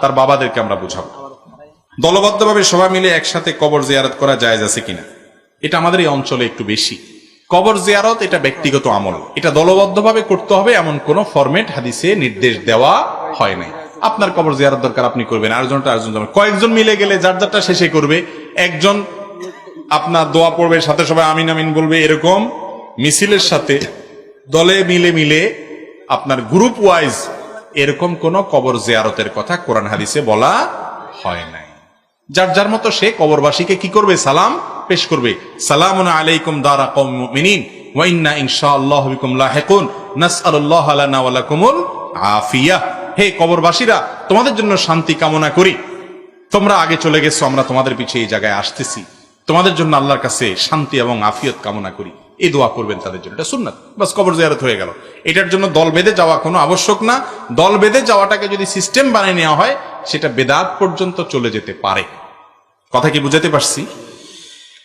তার বাবাদেরকে আমরা বুঝাবো। দলবদ্ধভাবে সবাই মিলে একসাথে কবর জিয়ারত করা জায়েজ আছে কিনা? এটা আমাদের এই অঞ্চলে একটু বেশি। কবর জিয়ারত এটা ব্যক্তিগত আমল। এটা দলবদ্ধভাবে করতে হবে এমন কোন ফরম্যাট হাদিসে নির্দেশ দেওয়া হয় নাই। আপনার কবর জিয়ারত দরকার আপনি করবেন, আরেকজনটা আরেকজন। কয়েকজন মিলে গেলে যার যারটা শেষে করবে। একজন আপনার দোয়া পড়বে, সাথে সবাই আমিন আমিন বলবে, এরকম মিছিলের সাথে দলে মিলে মিলে আপনার গ্রুপ ওয়াইজ এরকম কোন কবর জিয়ারতের কথা কোরআন হাদিসে বলা হয় নাই। যার যার মতো সে কবরবাসীকে কি করবে? সালাম পেশ করবে। সালাম আলাইকুম দারা আফিয়া। হে কবরবাসীরা, তোমাদের জন্য শান্তি কামনা করি। তোমরা আগে চলে গেছো, আমরা তোমাদের পিছিয়ে এই জায়গায় আসতেছি। তোমাদের জন্য আল্লাহর কাছে শান্তি এবং আফিয়ত কামনা করি। এই দোয়া করবেন তাদের জন্য। এটা সুন্নাত। বাস কবর জিয়ারত হয়ে গেল। এটার জন্য দল বেঁধে যাওয়া কোনো আবশ্যক না। দল বেঁধে যাওয়াটাকে যদি সিস্টেম বানিয়ে নেওয়া হয়, সেটা বেদাত পর্যন্ত চলে যেতে পারে। কথা কি বুঝাতে পারছি?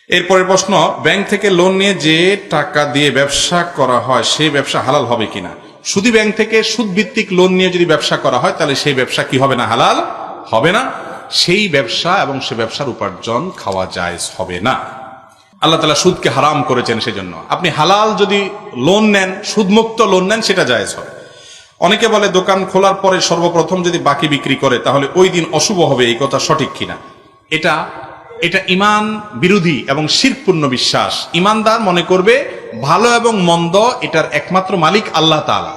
এরপরের প্রশ্ন, ব্যাংক থেকে লোন নিয়ে যে টাকা দিয়ে ব্যবসা করা হয় সেই ব্যবসা হালাল হবে কিনা? সুদী ব্যাংক থেকে সুদ ভিত্তিক লোন নিয়ে যদি ব্যবসা করা হয়, তাহলে সেই ব্যবসা কি হবে না হালাল? হবে না। সেই ব্যবসা এবং সে ব্যবসার উপার্জন খাওয়া যায় হবে না। আল্লাহ তালা সুদকে হারাম করেছেন সেজন্য। আপনি হালাল যদি লোন নেন, সুদমুক্ত লোন নেন, সেটা জায়েজ হবে। অনেকে বলে দোকান খোলার পরে সর্বপ্রথম যদি বাকি বিক্রি করে, তাহলে ওই দিন অশুভ হবে, এই কথা সঠিক কিনা? এটা এটা ইমান বিরোধী এবং শিরপূর্ণ বিশ্বাস। ইমানদার মনে করবে, ভালো এবং মন্দ এটার একমাত্র মালিক আল্লাহ তাআলা।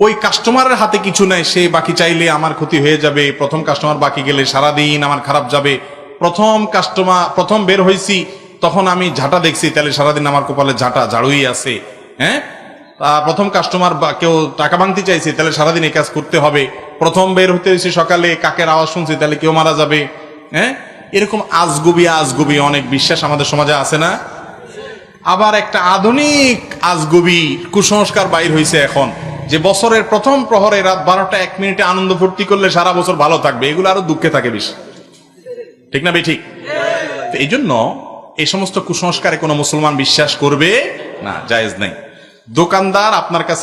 ওই কাস্টমারের হাতে কিছু নাই, সে বাকি চাইলে আমার ক্ষতি হয়ে যাবে, প্রথম কাস্টমার বাকি গেলে সারাদিন আমার খারাপ যাবে। প্রথম কাস্টমার প্রথম বের হয়েছি তখন আমি ঝাঁটা দেখছি, তাহলে সারাদিন আমার কপালে ঝাঁটা, ঝাড়ুই আছে হ্যাঁ? প্রথম কাস্টমার বা কেউ টাকা ভাঙতে চাইছে, তাহলে সারাদিন এই কাজ করতে হবে। প্রথম বের হতে হয়েছে সকালে, কাকের আওয়াজ শুনছি, তাহলে কেউ মারা যাবে হ্যাঁ? এরকম আজগুবি আজগুবি অনেক বিশ্বাস আমাদের সমাজে আছে না? আবার একটা আধুনিক আজগুবি কুসংস্কার বাইর হয়েছে এখন, যে বছরের প্রথম প্রহরে রাত বারোটা এক মিনিটে আনন্দ ফুর্তি করলে সারা বছর ভালো থাকবে, এগুলো আরও দুঃখে থাকে বেশি। ঠিক না বে ঠিক? এই জন্য এই সমস্ত কুসংস্কারে কোনো মুসলমান বিশ্বাস করবে না জায়েজ নাই। দোকানদার আপনার কাছে